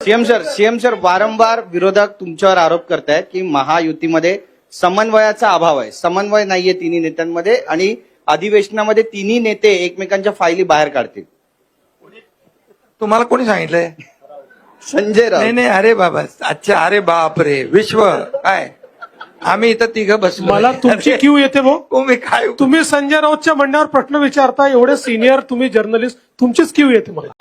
CM sir CM sir वारंवार विरोधक तुमच्यावर आरोप करतायत की महायुतीमध्ये समन्वयाचा अभाव आहे. समन्वय नाहीये तिन्ही नेत्यांमध्ये आणि अधिवेशनामध्ये तिन्ही नेते एकमेकांच्या फायली बाहेर काढतील. तुम्हाला कोणी सांगितलंय? संजय नाही राऊत. नाही अरे बाबा अच्छा अरे बाप रे विश्व काय? आम्ही इथं तिघं बसलो मला तुमची क्यू येते भाऊ तुम्ही काय? तुम्ही संजय राऊतच्या म्हणण्यावर प्रश्न विचारता एवढे सिनियर तुम्ही जर्नलिस्ट तुमचीच क्यू येते मला.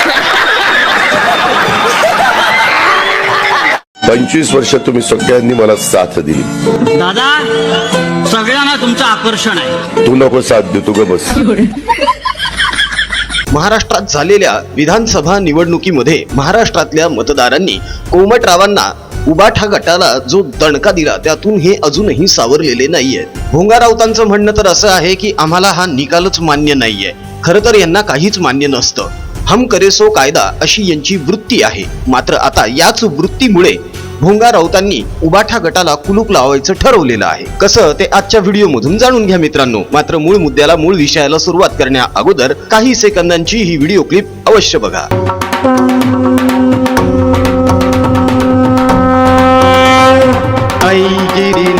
पंचवीस वर्ष तुम्ही सगळ्यांनी मला साथ दिली. दादा सगळ्यांना तुमचं आकर्षण आहे. तू नको साथ देऊ तू ग बस. महाराष्ट्रात झालेल्या विधानसभा निवडणुकीमध्ये महाराष्ट्रातल्या मतदारांनी कोमटरावांना उबाठा गटाला जो दणका दिला त्यातून हे अजूनही सावरलेले नाहीयेत भोंगा राऊतांचं म्हणणं तर असं आहे की आम्हाला हा निकालच मान्य नाहीये. खरं तर यांना काहीच मान्य नसतं. हम करेसो कायदा अशी यांची वृत्ती आहे. मात्र आता याच वृत्तीमुळे भोंगा राऊतांनी उबाठा गटाला कुलूप लावायचं ठरवलेलं आहे. कसं ते आजच्या व्हिडिओमधून जाणून घ्या मित्रांनो. मात्र मूळ मुद्द्याला मूळ विषयाला सुरुवात करण्या अगोदर काही सेकंदांची ही व्हिडिओ क्लिप अवश्य बघा. आई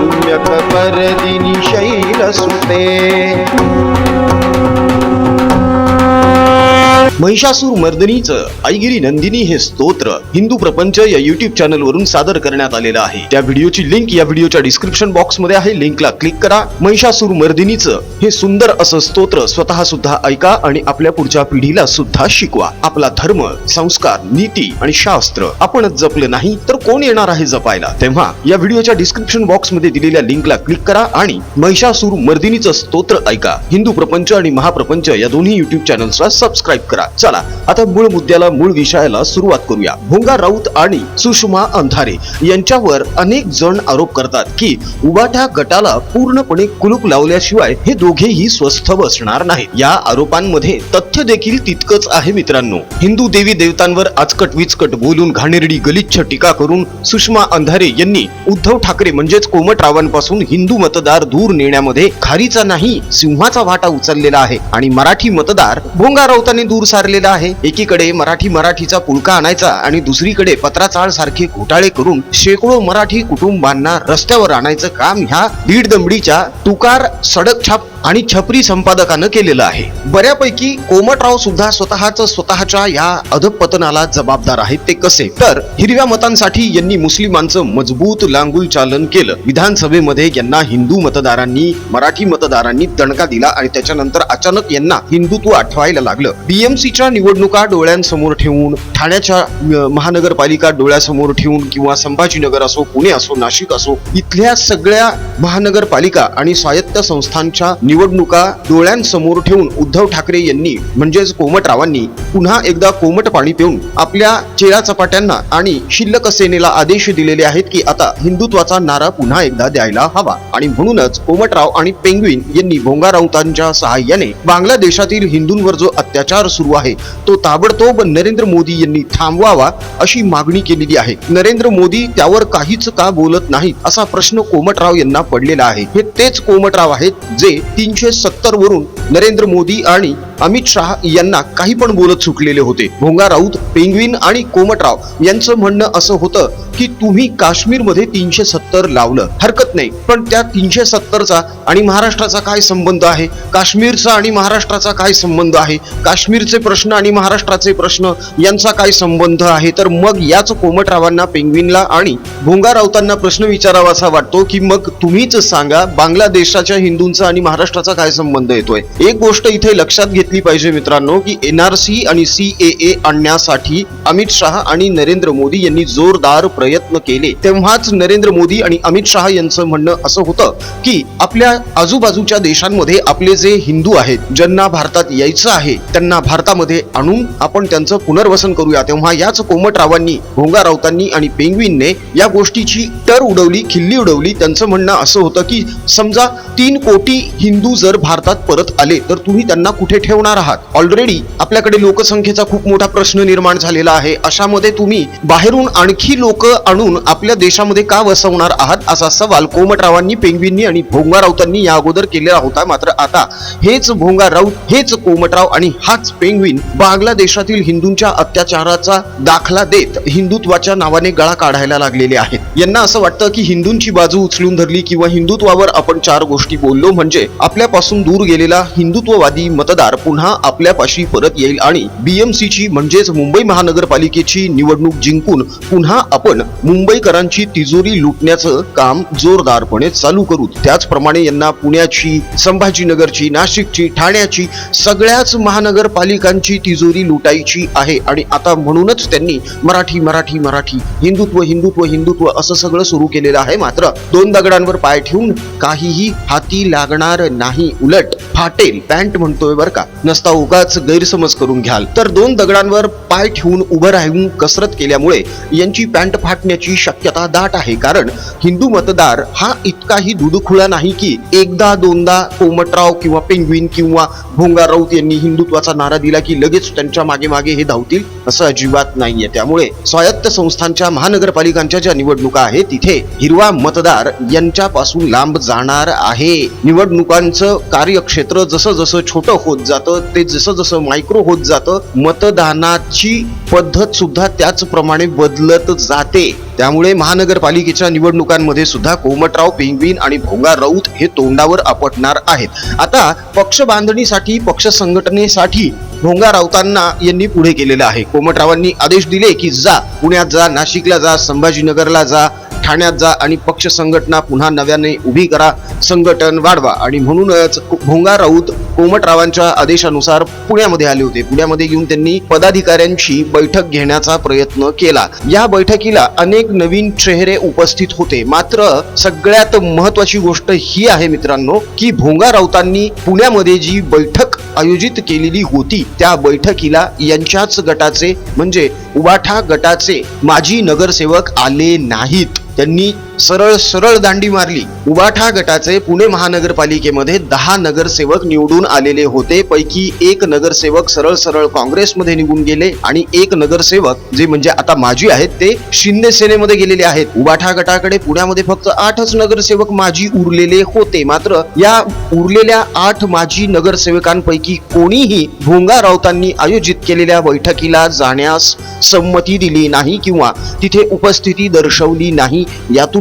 रम्यकपर्दिनि शैलसुते महिषासूर मर्दनीचं आईगिरी नंदिनी हे स्तोत्र हिंदू प्रपंच या युट्यूब चॅनल वरून सादर करण्यात आलेलं आहे. त्या व्हिडिओची लिंक या व्हिडिओच्या डिस्क्रिप्शन बॉक्समध्ये आहे. लिंकला क्लिक करा. महिषासूर मर्दिनीचं हे सुंदर असं स्तोत्र स्वतः सुद्धा ऐका आणि आपल्या पुढच्या पिढीला सुद्धा शिकवा. आपला धर्म संस्कार नीती आणि शास्त्र आपणच जपलं नाही तर कोण येणार आहे जपायला? तेव्हा या व्हिडिओच्या डिस्क्रिप्शन बॉक्समध्ये दिलेल्या लिंकला क्लिक करा आणि महिषासूर मर्दिनीचं स्तोत्र ऐका. हिंदू प्रपंच आणि महाप्रपंच या दोन्ही युट्यूब चॅनल्सला सबस्क्राईब करा. चला आता मूळ मुद्द्याला मूळ विषयाला सुरुवात करूया. भोंगा राऊत आणि सुषमा अंधारे यांच्यावर अनेक जण आरोप करतात की उबाठा गटाला पूर्णपणे कुलूप लावल्याशिवाय हे दोघेही स्वस्थ बसणार नाहीत. या आरोपांमध्ये तथ्य देखील तितकंच आहे मित्रांनो. हिंदू देवी देवतांवर आचकट विचकट बोलून घाणेरडी गलिच्छ टीका करून सुषमा अंधारे यांनी उद्धव ठाकरे म्हणजेच कोमटरावांपासून हिंदू मतदार दूर नेण्यामध्ये खारीचा नाही सिंहाचा वाटा उचललेला आहे. आणि मराठी मतदार भोंगा राऊतांनी दूर सारलेला आहे. एकीकडे मराठी मराठीचा पुळका आणायचा आणि दुसरीकडे पत्राचाळ सारखे घोटाळे करून शेकडो मराठी कुटुंबांना रस्त्यावर आणायचं काम ह्या बीड दमडीच्या तुकार सडक छाप आणि छपरी संपादकानं केलेलं आहे. बऱ्यापैकी कोमटराव सुद्धा स्वतःच स्वतःच्या या अधपतनाला जबाबदार आहेत ते कसे? तर हिरव्या मतांसाठी यांनी मुस्लिमांचं मजबूत लांगुल चालन केलं. विधानसभेमध्ये यांना हिंदू मतदारांनी मराठी मतदारांनी दणका दिला आणि त्याच्यानंतर अचानक यांना हिंदुत्व आठवायला लागलं. बीएमसी युतीच्या निवडणुका डोळ्यांसमोर ठेवून ठाण्याच्या महानगरपालिका डोळ्यासमोर ठेवून किंवा संभाजीनगर असो पुणे असो नाशिक असो इथल्या सगळ्या महानगरपालिका आणि स्वायत्त संस्थांच्या निवडणुका डोळ्यांसमोर ठेवून उद्धव ठाकरे यांनी म्हणजेच कोमटरावांनी पुन्हा एकदा कोमट पाणी पिऊन आपल्या चेरा चपाट्यांना आणि शिल्लक सेनेला आदेश दिलेले आहेत की आता हिंदुत्वाचा नारा पुन्हा एकदा द्यायला हवा. आणि म्हणूनच कोमटराव आणि पेंग्विन यांनी भोंगा राऊतांच्या सहाय्याने बांगलादेशातील हिंदूंवर जो अत्याचार सुरू आहे. तो ताबडतोब नरेंद्र मोदी यांनी थांबवावा अशी मागणी केलेली आहे. नरेंद्र मोदी त्यावर काहीच का बोलत नाहीत असा प्रश्न कोमटराव यांना पडलेला आहे. हे तेच कोमटराव आहेत जे तीनशे सत्तर वरून नरेंद्र मोदी आणि अमित शहा यांना काही पण बोलत सुटलेले होते. भोंगा राऊत पेंग्विन आणि कोमटराव यांचं म्हणणं असं होतं की तुम्ही काश्मीरमध्ये तीनशे सत्तर लावलं. हरकत नाही. पण त्या तीनशे सत्तरचा आणि महाराष्ट्राचा काय संबंध आहे? काश्मीरचा आणि महाराष्ट्राचा काय संबंध आहे? काश्मीरचे प्रश्न आणि महाराष्ट्राचे प्रश्न यांचा काय संबंध आहे? तर मग याच कोमटरावांना पेंग्विनला आणि भोंगा राऊतांना प्रश्न विचारावासा वाटतो की मग तुम्हीच सांगा बांगलादेशाच्या हिंदूंचा आणि महाराष्ट्राचा काय संबंध येतोय? एक गोष्ट इथे लक्षात घेतली पाहिजे मित्रांनो की एनआरसी आणि सीएए आणण्यासाठी अमित शहा आणि नरेंद्र मोदी यांनी जोरदार प्रयत्न प्रयत्न केले तेव्हाच नरेंद्र मोदी आणि अमित शहा यांचं म्हणणं असं होतं की आपल्या आजूबाजूच्या देशांमध्ये आपले जे हिंदू आहेत ज्यांना भारतात यायचं आहे त्यांना भारतामध्ये आणून आपण त्यांचं पुनर्वसन करूया. तेव्हा याच कोमटरावांनी भोंगा राऊतांनी आणि पेंग्विनने या गोष्टीची टर उडवली खिल्ली उडवली. त्यांचं म्हणणं असं होतं की समजा तीन कोटी हिंदू जर भारतात परत आले तर तुम्ही त्यांना कुठे ठेवणार आहात? ऑलरेडी आपल्याकडे लोकसंख्येचा खूप मोठा प्रश्न निर्माण झालेला आहे. अशामध्ये तुम्ही बाहेरून आणखी लोक आणून आपल्या देशामध्ये का वसवणार आहात असा सवाल कोमटरावांनी पेंगवींनी आणि भोंगा राऊतांनी या अगोदर केलेला होता. मात्र आता हेच भोंगा राऊत हेच कोमटराव आणि हाच पेंग्विन बांगलादेशातील हिंदूंच्या अत्याचाराचा दाखला देत हिंदुत्वाच्या नावाने गळा काढायला लागलेले आहेत. यांना असं वाटतं की हिंदूंची बाजू उचलून धरली किंवा हिंदुत्वावर आपण चार गोष्टी बोललो म्हणजे आपल्यापासून दूर गेलेला हिंदुत्ववादी मतदार पुन्हा आपल्यापाशी परत येईल आणि बीएमसी ची म्हणजेच मुंबई महानगरपालिकेची निवडणूक जिंकून पुन्हा आपण मुंबईकरांची तिजोरी लुटण्याचं काम जोरदारपणे चालू करू. त्याचप्रमाणे यांना पुण्याची संभाजीनगरची नाशिकची ठाण्याची सगळ्याच महानगरपालिकांची तिजोरी लुटायची आहे आणि आता म्हणूनच त्यांनी मराठी मराठी मराठी हिंदुत्व हिंदुत्व हिंदुत्व असं सगळं सुरू केलेलं आहे. मात्र दोन दगडांवर पाय ठेवून काहीही हाती लागणार नाही. उलट फाटेल पॅन्ट म्हणतोय बर का. नसता उगाच गैरसमज करून घ्याल. तर दोन दगडांवर पाय ठेवून उभं राहून कसरत केल्यामुळे यांची पॅन्ट फाटण्याची शक्यता दाट आहे. कारण हिंदू मतदार हा इतकाही दुधखुळा नाही की एकदा दोनदा कोमटराव किंवा पेंग्विन किंवा भोंगाराव राऊत यांनी हिंदुत्वाचा नारा दिला की लगेच त्यांच्या मागे मागे हे धावतील असं अजिबात नाहीये. त्यामुळे स्वायत्त संस्थांच्या महानगरपालिकांच्या ज्या निवडणुका आहेत तिथे हिरवा मतदार यांच्यापासून लांब जाणार आहे. निवडणुकांचं कार्यक्षेत्र जसं जसं छोटं होत जातं ते जसं जसं मायक्रो होत जातं मतदानाची पद्धत सुद्धा त्याचप्रमाणे बदलत जाते. त्यामुळे महानगरपालिकेच्या निवडणुकांमध्ये सुद्धा कोमटराव पेंगवीन आणि भोंगा राऊत हे तोंडावर आपटणार आहेत. आता पक्ष बांधणीसाठी पक्ष संघटनेसाठी भोंगा राऊतांना यांनी पुढे केलेलं आहे. कोमटरावांनी आदेश दिले की जा पुण्यात जा नाशिकला जा संभाजीनगरला जा ठाण्यात जा आणि पक्ष संघटना पुन्हा नव्याने उभी करा संघटन वाढवा. आणि म्हणूनच भोंगा राऊत कोमटरावांच्या आदेशानुसार पुण्यामध्ये आले होते. पुण्यामध्ये येऊन त्यांनी पदाधिकाऱ्यांची बैठक घेण्याचा प्रयत्न केला. या बैठकीला अनेक नवीन चेहरे उपस्थित होते. मात्र सगळ्यात महत्वाची गोष्ट ही आहे मित्रांनो की भोंगा राऊतांनी पुण्यामध्ये जी बैठक आयोजित केलेली होती त्या बैठकीला यांच्याच गटाचे म्हणजे उबाठा गटाचे माजी नगरसेवक आले नाहीत. त्यांनी सरळ सरळ दांडी मारली. उबाठा गटाचे पुणे महानगरपालिकेमध्ये दहा नगरसेवक निवडून आलेले होते. पैकी एक नगरसेवक सरळ सरळ काँग्रेसमध्ये निघून गेले आणि एक नगरसेवक जे म्हणजे आता माजी आहेत ते शिंदे सेनेमध्ये गेलेले आहेत. उबाठा गटाकडे पुण्यामध्ये फक्त आठच नगरसेवक माजी उरलेले होते. मात्र या उरलेल्या आठ माजी नगरसेवकांपैकी कोणीही भोंगा राऊतांनी आयोजित केलेल्या बैठकीला जाण्यास संमती दिली नाही किंवा तिथे उपस्थिती दर्शवली नाही.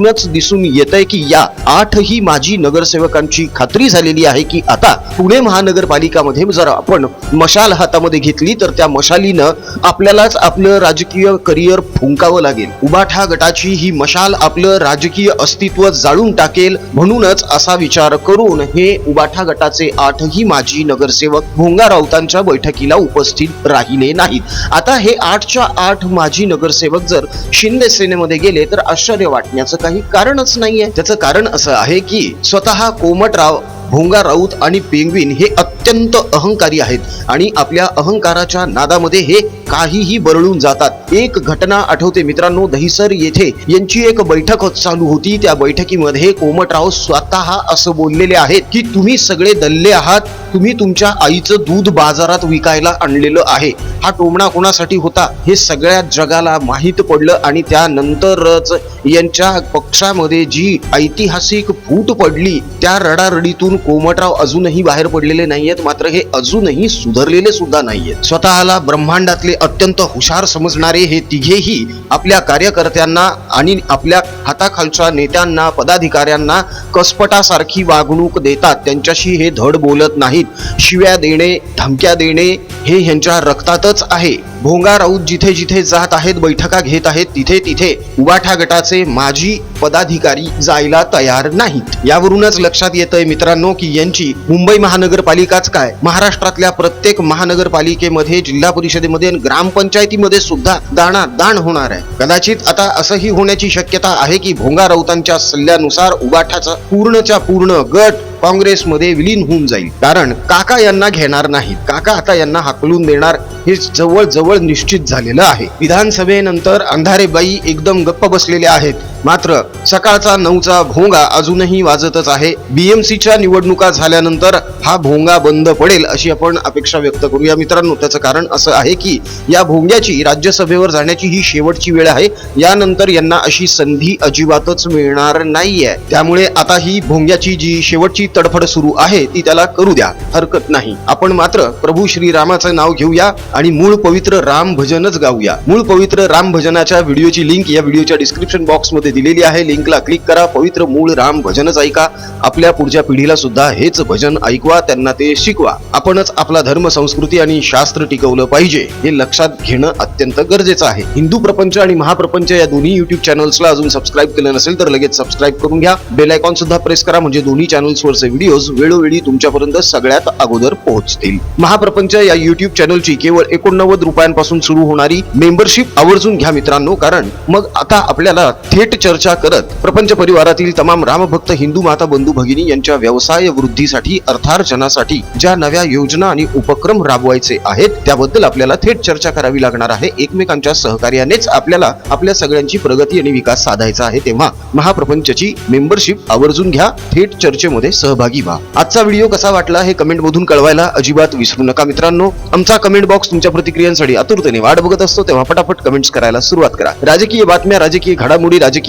यातूनच दिसून येत आहे की या आठही माजी नगरसेवकांची खात्री झालेली आहे की आता पुणे महानगरपालिकामध्ये जर आपण मशाल हातामध्ये घेतली तर त्या मशालीनं आपल्यालाच आपलं राजकीय करिअर फुंकावं लागेल. उबाठा गटाची ही मशाल आपलं राजकीय अस्तित्व जाळून टाकेल म्हणूनच असा विचार करून हे उबाठा गटाचे आठही माजी नगरसेवक भोंगा राऊतांच्या बैठकीला उपस्थित राहिले नाहीत. आता हे आठच्या आठ माजी नगरसेवक जर शिंदे सेनेमध्ये गेले तर आश्चर्य वाटण्याचं काही कारणच नाहीये. त्याचं कारण असं आहे की स्वतः कोमटराव भोंगा राऊत आणि पेंग्विन हे अत्यंत अहंकारी आहेत. आणि आपल्या अहंकाराच्या नादामध्ये हे काहीही बरळून जातात. एक घटना आठवते मित्रांनो दहिसर येथे यांची एक बैठक चालू होती. त्या बैठकीमध्ये कोमटराव स्वतः असं बोललेले आहेत की तुम्ही सगळे दल्ले आहात. तुम्ही तुमच्या आईचं दूध बाजारात विकायला आणलेलं आहे. हा टोमणा कोणासाठी होता? हे सगळ्या जगाला माहीत पडलं आणि त्यानंतरच यांच्या पक्षामध्ये जी ऐतिहासिक फूट पडली त्या रडारडीतून कोमटराव अजूनही बाहेर पडलेले नाहीयेत. मात्र हे अजूनही सुधारलेले सुद्धा नाहीयेत. स्वतःला ब्रह्मांडातले अत्यंत हुशार समजणारे हे तिघेही आपल्या कार्यकर्त्यांना आणि आपल्या हाताखालच्या नेत्यांना पदाधिकाऱ्यांना कसपटासारखी वागणूक देतात. त्यांच्याशी हे धड बोलत नाहीत. शिव्या देणे धमक्या देणे हे ह्यांच्या रक्तातच आहे. भोंगा राऊत जिथे जिथे जात आहेत बैठका घेत आहेत तिथे तिथे उबाठा गटाचे माजी पदाधिकारी जायला तयार नाहीत. यावरूनच लक्षात येतंय मित्रांनो मित्रांनो की यांची मुंबई महानगरपालिकाच काय? महाराष्ट्रातल्या प्रत्येक महानगरपालिकेमध्ये जिल्हा परिषदेमध्ये ग्रामपंचायतीमध्ये सुद्धा दाणा दाण होणार आहे. कदाचित आता असंही होण्याची शक्यता आहे की भोंगा राऊतांच्या सल्ल्यानुसार उबाठाचा पूर्णच्या पूर्ण गट काँग्रेसमध्ये विलीन होऊन जाईल. कारण काका यांना घेणार नाहीत. काका आता यांना हाकलून देणार हे जवळ जवळ निश्चित झालेलं आहे. विधानसभेनंतर अंधारेबाई एकदम गप्प बसलेल्या आहेत. मात्र सकाळचा नऊचा भोंगा अजूनही वाजतच आहे. बीएमसीच्या निवडणुका झाल्यानंतर हा भोंगा बंद पडेल अशी आपण अपेक्षा व्यक्त करूया. मित्रांनो त्याचं कारण असं आहे की या भोंग्याची राज्यसभेवर जाण्याची ही शेवटची वेळ आहे. यानंतर यांना अशी संधी अजिबातच मिळणार नाहीये. त्यामुळे आता ही भोंग्याची जी शेवटची तडफड सुरू आहे ती त्याला करू द्या. हरकत नाही. आपण मात्र प्रभू श्रीरामाचं नाव घेऊया आणि मूळ पवित्र राम भजनच गाऊया. मूळ पवित्र राम भजनाच्या व्हिडिओची लिंक या व्हिडिओच्या डिस्क्रिप्शन बॉक्स मध्ये दिलेली आहे. लिंकला क्लिक करा. पवित्र मूळ राम भजनच ऐका. आपल्या पुढच्या पिढीला सुद्धा हेच भजन ऐकवा. त्यांना ते शिकवा. आपणच आपला धर्म संस्कृती आणि शास्त्र टिकवलं पाहिजे हे लक्षात घेणं अत्यंत गरजेचं आहे. हिंदू प्रपंच आणि महाप्रपंच या दोन्ही युट्यूब चॅनल्सला अजून सबस्क्राईब केलं नसेल तर लगेच सबस्क्राईब करून घ्या. बेल आयकॉन सुद्धा प्रेस करा म्हणजे दोन्ही चॅनल्सवरचे व्हिडिओज वेळोवेळी तुमच्यापर्यंत सगळ्यात अगोदर पोहोचतील. महाप्रपंच या युट्यूब चॅनलची केवळ एकोणनव्वद रुपयांपासून सुरू होणारी मेंबरशिप आवर्जून घ्या मित्रांनो कारण मग आता आपल्याला थेट चर्चा करत प्रपंच परिवारातील तमाम रामभक्त हिंदू माता बंधू भगिनी यांच्या व्यवसाय वृद्धीसाठी अर्थार्जनासाठी ज्या नव्या योजना आणि उपक्रम राबवायचे आहेत त्याबद्दल आपल्याला थेट चर्चा करावी लागणार आहे. एकमेकांच्या सहकार्यानेच आपल्याला आपल्या सगळ्यांची प्रगती आणि विकास साधायचा आहे तेव्हा महाप्रपंचची मेंबरशिप आवर्जून घ्या. थेट चर्चेमध्ये सहभागी व्हा. आजचा व्हिडिओ कसा वाटला हे कमेंट मधून कळवायला अजिबात विसरू नका मित्रांनो. आमचा कमेंट बॉक्स तुमच्या प्रतिक्रियांसाठी आतुरतेने वाट बघत असतो तेव्हा पटापट कमेंट्स करायला सुरुवात करा. राजकीय बातम्या राजकीय घडामोडी राजकीय